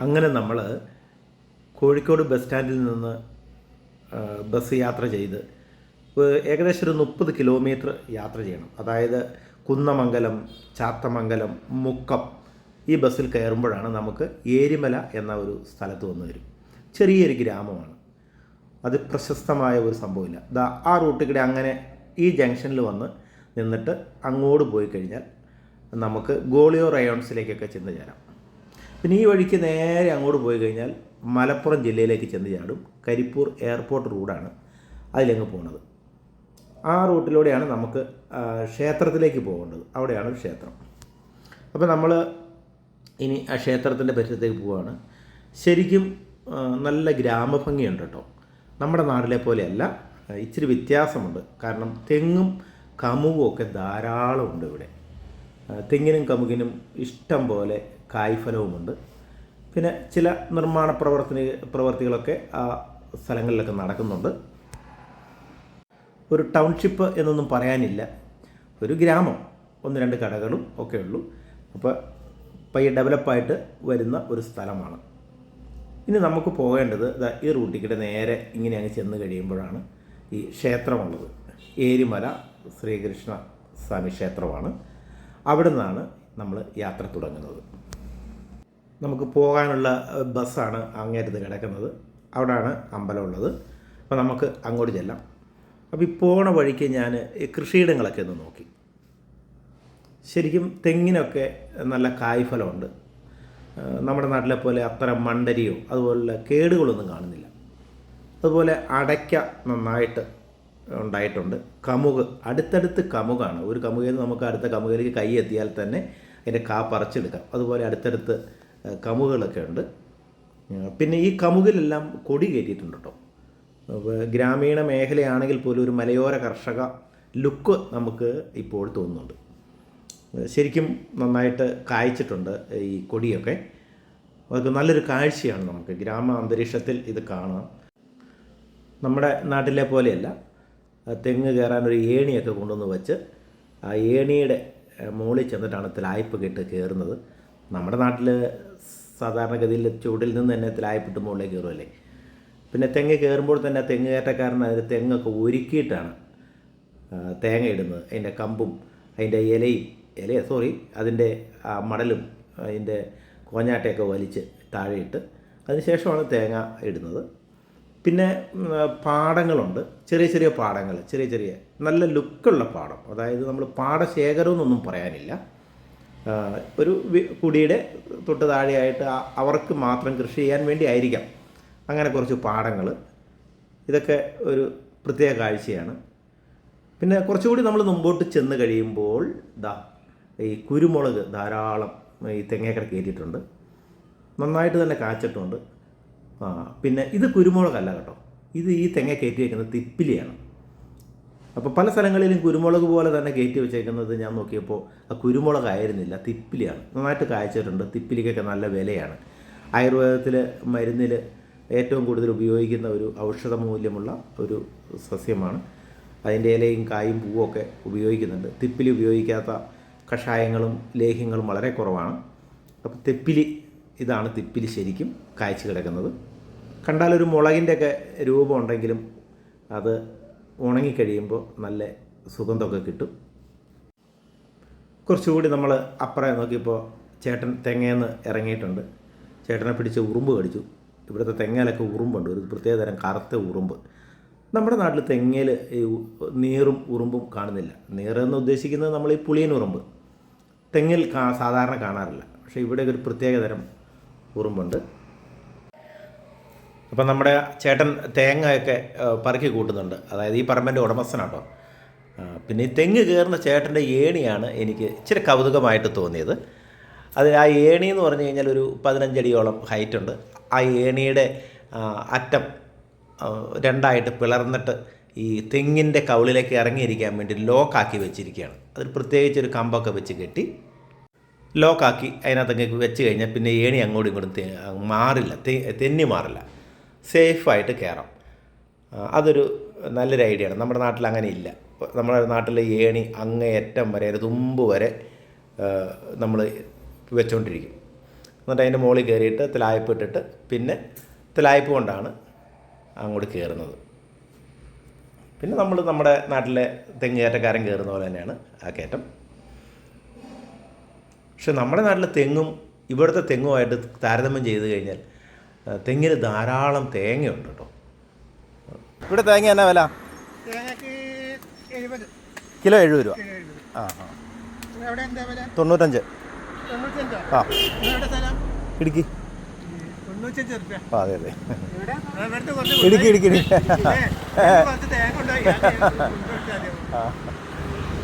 അങ്ങനെ നമ്മൾ കോഴിക്കോട് ബസ് സ്റ്റാൻഡിൽ നിന്ന് ബസ് യാത്ര ചെയ്ത് ഏകദേശം ഒരു മുപ്പത് കിലോമീറ്റർ യാത്ര ചെയ്യണം. അതായത് കുന്നമംഗലം ചാത്തമംഗലം മുക്കം ഈ ബസ്സിൽ കയറുമ്പോഴാണ് നമുക്ക് ഏരിമല എന്ന ഒരു സ്ഥലത്ത് വന്നു വരും. ചെറിയൊരു ഗ്രാമമാണ്. അത് പ്രശസ്തമായ ഒരു സംഭവമില്ല. ദാ ആ റൂട്ടിൽ കൂടെ അങ്ങനെ ഈ ജംഗ്ഷനിൽ വന്ന് നിന്നിട്ട് അങ്ങോട്ട് പോയി കഴിഞ്ഞാൽ നമുക്ക് ഗോളിയോ റയോൺസിലേക്കൊക്കെ ചെന്ന് ചേരാം. പിന്നെ ഈ വഴിക്ക് നേരെ അങ്ങോട്ട് പോയി കഴിഞ്ഞാൽ മലപ്പുറം ജില്ലയിലേക്ക് ചെന്ന് ചാടും. കരിപ്പൂർ എയർപോർട്ട് റോഡാണ് അതിലങ്ങ് പോകുന്നത് ആ റൂട്ടിലൂടെയാണ് നമുക്ക് ക്ഷേത്രത്തിലേക്ക് പോകേണ്ടത്. അവിടെയാണ് ക്ഷേത്രം. അപ്പോൾ നമ്മൾ ഇനി ആ ക്ഷേത്രത്തിന്റെ പരിസരത്തേക്ക് പോവുകയാണ് ശരിക്കും നല്ല ഗ്രാമഭംഗിയുണ്ട് കേട്ടോ. നമ്മുടെ നാട്ടിലെ പോലെയല്ല ഇച്ചിരി വ്യത്യാസമുണ്ട്. കാരണം തെങ്ങും കമുകും ഒക്കെ ധാരാളമുണ്ട് ഇവിടെ. തെങ്ങിനും കമുകിനും ഇഷ്ടം പോലെ കായ്ഫലവുമുണ്ട് പിന്നെ ചില നിർമ്മാണ പ്രവർത്തന പ്രവർത്തികളൊക്കെ ആ സ്ഥലങ്ങളിലൊക്കെ നടക്കുന്നുണ്ട്. ഒരു ടൗൺഷിപ്പ് എന്നൊന്നും പറയാനില്ല. ഒരു ഗ്രാമം ഒന്ന് രണ്ട് കടകളും ഒക്കെ ഉള്ളൂ. അപ്പോൾ പയ്യെ ഡെവലപ്പായിട്ട് വരുന്ന ഒരു സ്ഥലമാണ്. ഇനി നമുക്ക് പോകേണ്ടത് ഈ റൂട്ടിക്കിടെ നേരെ ഇങ്ങനെ അങ്ങ് ചെന്ന് കഴിയുമ്പോഴാണ് ഈ ക്ഷേത്രമുള്ളത്. ഏരിമല ശ്രീകൃഷ്ണ സ്വാമി ക്ഷേത്രമാണ്. അവിടെ നിന്നാണ് നമ്മൾ യാത്ര തുടങ്ങുന്നത്. നമുക്ക് പോകാനുള്ള ബസ്സാണ് അങ്ങേറ്റത്ത് കിടക്കുന്നത്. അവിടെയാണ് അമ്പലമുള്ളത് അപ്പോൾ നമുക്ക് അങ്ങോട്ട് ചെല്ലാം. അപ്പോൾ ഈ പോണ വഴിക്ക് ഞാൻ കൃഷിയിടങ്ങളൊക്കെ ഒന്ന് നോക്കി. ശരിക്കും തെങ്ങിനൊക്കെ നല്ല കായ്ഫലമുണ്ട്. നമ്മുടെ നാട്ടിലെ പോലെ അത്ര മണ്ടരിയോ അതുപോലെ കേടുകളൊന്നും കാണുന്നില്ല. അതുപോലെ അടയ്ക്ക നന്നായിട്ട് ഉണ്ടായിട്ടുണ്ട്. കമുക് അടുത്തടുത്ത് കമുകാണ്. ഒരു കമുകയിൽ നിന്ന് നമുക്ക് അടുത്ത കമുകയിലേക്ക് കൈ എത്തിയാൽ തന്നെ അതിന്റെ കാ പറിച്ചെടുക്കാം. അതുപോലെ അടുത്തടുത്ത് കമുകുകളൊക്കെ ഉണ്ട്. പിന്നെ ഈ കമുകിലെല്ലാം കൊടി കയറ്റിയിട്ടുണ്ട്? കേട്ടോ ഗ്രാമീണ മേഖലയാണെങ്കിൽ പോലും ഒരു മലയോര കർഷക ലുക്ക് നമുക്ക് ഇപ്പോൾ തോന്നുന്നുണ്ട്. ശരിക്കും നന്നായിട്ട് കായ്ച്ചിട്ടുണ്ട് ഈ കൊടിയൊക്കെ. അതൊക്കെ നല്ലൊരു കാഴ്ചയാണ് നമുക്ക് ഗ്രാമ അന്തരീക്ഷത്തിൽ ഇത് കാണാം നമ്മുടെ നാട്ടിലെ പോലെയല്ല. തെങ്ങ് കയറാൻ ഒരു ഏണിയൊക്കെ കൊണ്ടുവന്ന് വെച്ച് ആ ഏണിയുടെ മുകളിൽ ചെന്നിട്ടാണ് തിലായ്പ കെട്ട് കയറുന്നത്. നമ്മുടെ നാട്ടിൽ സാധാരണഗതിയിൽ ചുവടിൽ നിന്ന് തന്നെ തിലായപ്പെട്ട് മുകളിലേക്ക് കയറുമല്ലേ പിന്നെ തെങ്ങ് കയറുമ്പോൾ തന്നെ തെങ്ങ് കയറ്റക്കാരൻ അതിൽ തെങ്ങൊക്കെ ഒരുക്കിയിട്ടാണ് തേങ്ങ ഇടുന്നത്. അതിന്റെ കമ്പും അതിന്റെ ഇലയും ഇല സോറി അതിന്റെ മടലും അതിന്റെ കോഞ്ഞാട്ടയൊക്കെ വലിച്ച് താഴെയിട്ട് അതിനുശേഷമാണ് തേങ്ങ ഇടുന്നത്. പിന്നെ പാടങ്ങളുണ്ട്. ചെറിയ ചെറിയ പാടങ്ങൾ ചെറിയ ചെറിയ നല്ല ലുക്കുള്ള പാടം. അതായത് നമ്മൾ പാടശേഖരം എന്നൊന്നും പറയാനില്ല. ഒരു കുടിയുടെ തൊട്ട് താഴെയായിട്ട് അവർക്ക് മാത്രം കൃഷി ചെയ്യാൻ വേണ്ടി ആയിരിക്കാം. അങ്ങനെ കുറച്ച് പാടങ്ങൾ. ഇതൊക്കെ ഒരു പ്രത്യേക കാഴ്ചയാണ്. പിന്നെ കുറച്ചുകൂടി നമ്മൾ മുമ്പോട്ട് ചെന്ന് കഴിയുമ്പോൾ ദാ ഈ കുരുമുളക് ധാരാളം ഈ തെങ്ങേക്കട കയറ്റിയിട്ടുണ്ട്. നന്നായിട്ട് തന്നെ കാച്ചിട്ടുണ്ട്. ആ പിന്നെ ഇത് കുരുമുളകല്ല കേട്ടോ. ഇത് ഈ തെങ്ങ കയറ്റി വയ്ക്കുന്നത് തിപ്പിലിയാണ്. അപ്പോൾ പല സ്ഥലങ്ങളിലും കുരുമുളക് പോലെ തന്നെ കയറ്റി വെച്ചേക്കുന്നത് ഞാൻ നോക്കിയപ്പോൾ ആ കുരുമുളകായിരുന്നില്ല തിപ്പിലിയാണ്. നന്നായിട്ട് കായ്ച്ചിട്ടുണ്ട് തിപ്പിലിക്കൊക്കെ നല്ല വിലയാണ്. ആയുർവേദത്തിൽ മരുന്നിൽ ഏറ്റവും കൂടുതൽ ഉപയോഗിക്കുന്ന ഒരു ഔഷധ മൂല്യമുള്ള ഒരു സസ്യമാണ്. അതിന്റെ ഇലയും കായും പൂവും ഒക്കെ ഉപയോഗിക്കുന്നുണ്ട്. തിപ്പിലി ഉപയോഗിക്കാത്ത കഷായങ്ങളും ലേഹ്യങ്ങളും വളരെ കുറവാണ്. അപ്പോൾ തെപ്പിലി ഇതാണ് തിപ്പിലി ശരിക്കും കായ്ച്ചു കിടക്കുന്നത്. കണ്ടാലൊരു മുളകിന്റെയൊക്കെ രൂപം ഉണ്ടെങ്കിലും അത് ഉണങ്ങിക്കഴിയുമ്പോൾ നല്ല സുഗന്ധമൊക്കെ കിട്ടും. കുറച്ചുകൂടി നമ്മൾ അപ്പുറം നോക്കിയപ്പോൾ ചേട്ടൻ തെങ്ങേന്ന് ഇറങ്ങിയിട്ടുണ്ട്. ചേട്ടനെ പിടിച്ച് ഉറുമ്പ് കടിച്ചു. ഇവിടുത്തെ തെങ്ങയിലൊക്കെ ഉറുമ്പുണ്ട്. ഒരു പ്രത്യേക തരം കറുത്ത ഉറുമ്പ്. നമ്മുടെ നാട്ടിൽ തെങ്ങയിൽ ഈ നീറും ഉറുമ്പും കാണുന്നില്ല. നീറെന്ന് ഉദ്ദേശിക്കുന്നത് നമ്മൾ ഈ പുളിയൻ ഉറുമ്പ്. തെങ്ങിൽ സാധാരണ കാണാറില്ല. പക്ഷേ ഇവിടെ ഒരു പ്രത്യേകതരം ഉറുമ്പുണ്ട്. അപ്പം നമ്മുടെ ചേട്ടൻ തേങ്ങയൊക്കെ പറക്കി കൂട്ടുന്നുണ്ട്. അതായത് ഈ പറമ്പിന്റെ ഉടമസ്ഥനാട്ടോ. പിന്നെ ഈ തെങ്ങ് കയറുന്ന ചേട്ടന്റെ ഏണിയാണ് എനിക്ക് ഇച്ചിരി കൗതുകമായിട്ട് തോന്നിയത്. അത് ആ ഏണി എന്ന് പറഞ്ഞു കഴിഞ്ഞാൽ ഒരു പതിനഞ്ചടിയോളം ഹൈറ്റ് ഉണ്ട്. ആ ഏണിയുടെ അറ്റം രണ്ടായിട്ട് പിളർന്നിട്ട് ഈ തെങ്ങിന്റെ കവിളിലേക്ക് ഇറങ്ങിയിരിക്കാൻ വേണ്ടി ലോക്കാക്കി വെച്ചിരിക്കുകയാണ്. അതിൽ പ്രത്യേകിച്ച് ഒരു കമ്പൊക്കെ വെച്ച് കെട്ടി ലോക്കാക്കി അതിനകത്തങ്ങ് വെച്ച് കഴിഞ്ഞാൽ പിന്നെ ഏണി അങ്ങോട്ടും ഇങ്ങോട്ടും മാറില്ല. തെന്നി മാറില്ല. സേഫായിട്ട് കയറാം. അതൊരു നല്ലൊരു ഐഡിയ ആണ്. നമ്മുടെ നാട്ടിൽ അങ്ങനെ ഇല്ല. നമ്മുടെ നാട്ടിൽ ഏണി അങ്ങേയറ്റം വരെ ഒരു തുമ്പ് വരെ നമ്മൾ വെച്ചുകൊണ്ടിരിക്കും എന്നിട്ട് അതിന്റെ മുകളിൽ കയറിയിട്ട് തിലായ്പ് ഇട്ടിട്ട് പിന്നെ തിലായ്പ കൊണ്ടാണ് അങ്ങോട്ട് കയറുന്നത്. പിന്നെ നമ്മൾ നമ്മുടെ നാട്ടിലെ തെങ്ങ് കയറ്റക്കാരൻ കയറുന്ന പോലെ തന്നെയാണ് ആ കയറ്റം. പക്ഷെ നമ്മുടെ നാട്ടിലെ തെങ്ങും ഇവിടുത്തെ തെങ്ങുമായിട്ട് താരതമ്യം ചെയ്ത് കഴിഞ്ഞാൽ തെങ്ങിന് ധാരാളം തേങ്ങയുണ്ട് കേട്ടോ. ഇവിടെ തേങ്ങ എന്നാ വില? കിലോ എഴുപത് രൂപ. ആ ആ. എന്താ വില? തൊണ്ണൂറ്റഞ്ച്. ആ. ഇടുക്കി. ആ അതെ അതെ. ഇടുക്കി ഇടുക്കി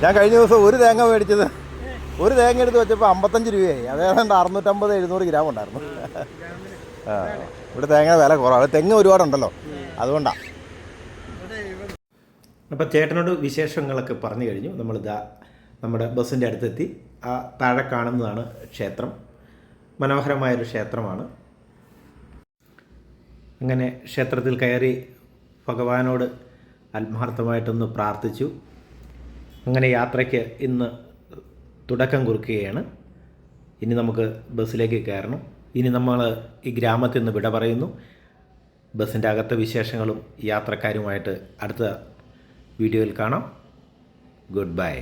ഞാൻ കഴിഞ്ഞ ദിവസം ഒരു തേങ്ങ മേടിച്ചത്. ഒരു തേങ്ങ എടുത്ത് വെച്ചപ്പോൾ അമ്പത്തഞ്ച് രൂപയായി. അതേതാണ്ട് അറുന്നൂറ്റമ്പത് എഴുന്നൂറ് ഗ്രാം ഉണ്ടായിരുന്നു. ഇവിടെ തേങ്ങ വില കുറവാണ് തെങ്ങ് ഒരുപാടുണ്ടല്ലോ. അതുകൊണ്ടാണ് അപ്പോൾ ചേട്ടനോട് വിശേഷങ്ങളൊക്കെ പറഞ്ഞു കഴിഞ്ഞു. നമ്മൾ നമ്മളിതാ നമ്മുടെ ബസ്സിന്റെ അടുത്തെത്തി. ആ താഴെ കാണുന്നതാണ് ക്ഷേത്രം. മനോഹരമായൊരു ക്ഷേത്രമാണ്. അങ്ങനെ ക്ഷേത്രത്തിൽ കയറി ഭഗവാനോട് ആത്മാർത്ഥമായിട്ടൊന്ന് പ്രാർത്ഥിച്ചു. അങ്ങനെ യാത്രയ്ക്ക് ഇന്ന് തുടക്കം കുറിക്കുകയാണ്. ഇനി നമുക്ക് ബസ്സിലേക്ക് കയറണം. ഇനി നമ്മൾ ഈ ഗ്രാമത്തിൽ നിന്ന് വിട പറയുന്നു. ബസ്സിന്റെ അകത്തെ വിശേഷങ്ങളും യാത്രക്കാരുമായിട്ട് അടുത്ത വീഡിയോയിൽ കാണാം. Good bye